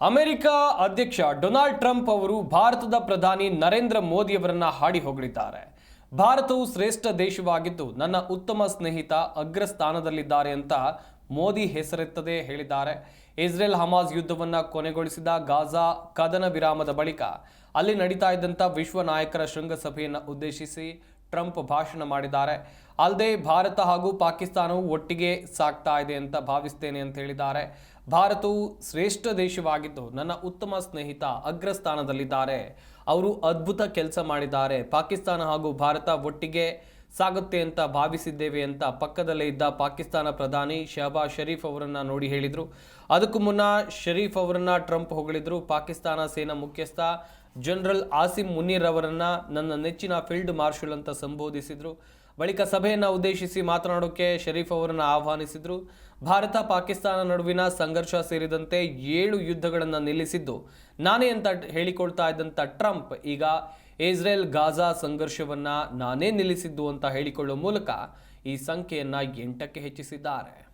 America ಅಧ್ಯಕ್ಷ Donald Trump ಅವರು ಭಾರತದ ಪ್ರಧಾನಿ ನರೇಂದ್ರ ಮೋದಿಯವರನ್ನ ಹಾಡಿ ಹೊಗಳಿದ್ದಾರೆ. ಭಾರತವು ಶ್ರೇಷ್ಠ ದೇಶವಾಗಿದ್ದು ನನ್ನ ಉತ್ತಮ ಸ್ನೇಹಿತ ಅಗ್ರಸ್ಥಾನದಲ್ಲಿದ್ದಾರೆ ಅಂತ ಮೋದಿ ಹೆಸರೆತ್ತದೆ ಹೇಳಿದ್ದಾರೆ. ಇಸ್ರೇಲ್ ಹಮಾಸ್ ಯುದ್ಧವನ್ನ ಕೊನೆಗೊಳಿಸಿದ ಗಾಜಾ ಕದನ ವಿರಾಮದ ಬಳಿಕ ಅಲ್ಲಿ ನಡೀತಾ ಇದ್ದಂಥ ವಿಶ್ವ ನಾಯಕರ ಶೃಂಗಸಭೆಯನ್ನು ಉದ್ದೇಶಿಸಿ ಟ್ರಂಪ್ ಭಾಷಣ ಮಾಡಿದ್ದಾರೆ. ಅಲ್ಲದೆ ಭಾರತ ಹಾಗೂ ಪಾಕಿಸ್ತಾನವು ಒಟ್ಟಿಗೆ ಸಾಕ್ತಾ ಇದೆ ಅಂತ ಭಾವಿಸ್ತೇನೆ ಅಂತ ಹೇಳಿದ್ದಾರೆ. ಭಾರತವು ಶ್ರೇಷ್ಠ ದೇಶವಾಗಿದ್ದು ನನ್ನ ಉತ್ತಮ ಸ್ನೇಹಿತ ಅಗ್ರಸ್ಥಾನದಲ್ಲಿದ್ದಾರೆ. ಅವರು ಅದ್ಭುತ ಕೆಲಸ ಮಾಡಿದ್ದಾರೆ. ಪಾಕಿಸ್ತಾನ ಹಾಗೂ ಭಾರತ ಒಟ್ಟಿಗೆ ಸಾಗುತ್ತೆ ಅಂತ ಭಾವಿಸಿದ್ದೇವೆ ಅಂತ ಪಕ್ಕದಲ್ಲೇ ಇದ್ದ ಪಾಕಿಸ್ತಾನ ಪ್ರಧಾನಿ ಶಹಬಾಜ್ ಶರೀಫ್ ಅವರನ್ನು ನೋಡಿ ಹೇಳಿದರು. ಅದಕ್ಕೂ ಮುನ್ನ ಶರೀಫ್ ಅವರನ್ನು ಟ್ರಂಪ್ ಹೊಗಳಿದ್ರು. ಪಾಕಿಸ್ತಾನ ಸೇನಾ ಮುಖ್ಯಸ್ಥ ಜನರಲ್ ಆಸಿಮ್ ಮುನೀರ್ ಅವರನ್ನು ನನ್ನ ನೆಚ್ಚಿನ ಫೀಲ್ಡ್ ಮಾರ್ಷಲ್ ಅಂತ ಸಂಬೋಧಿಸಿದ್ರು. ಬಳಿಕ ಸಭೆಯನ್ನು ಉದ್ದೇಶಿಸಿ ಮಾತನಾಡೋಕೆ ಶರೀಫ್ ಅವರನ್ನು ಆಹ್ವಾನಿಸಿದರು. ಭಾರತ ಪಾಕಿಸ್ತಾನ ನಡುವಿನ ಸಂಘರ್ಷ ಸೇರಿದಂತೆ ಏಳು ಯುದ್ಧಗಳನ್ನು ನಿಲ್ಲಿಸಿದ್ದು. ನಾನೇ ಅಂತ ಹೇಳಿಕೊಳ್ತಾ ಇದ್ದಂಥ ಟ್ರಂಪ್ ಈಗ ಇಸ್ರೇಲ್ ಗಾಜಾ ಸಂಘರ್ಷವನ್ನು ನಾನೇ ನಿಲ್ಲಿಸಿದ್ದು ಅಂತ ಹೇಳಿಕೊಳ್ಳುವ ಮೂಲಕ ಈ ಸಂಖ್ಯೆಯನ್ನು ಎಂಟಕ್ಕೆ ಹೆಚ್ಚಿಸಿದ್ದಾರೆ.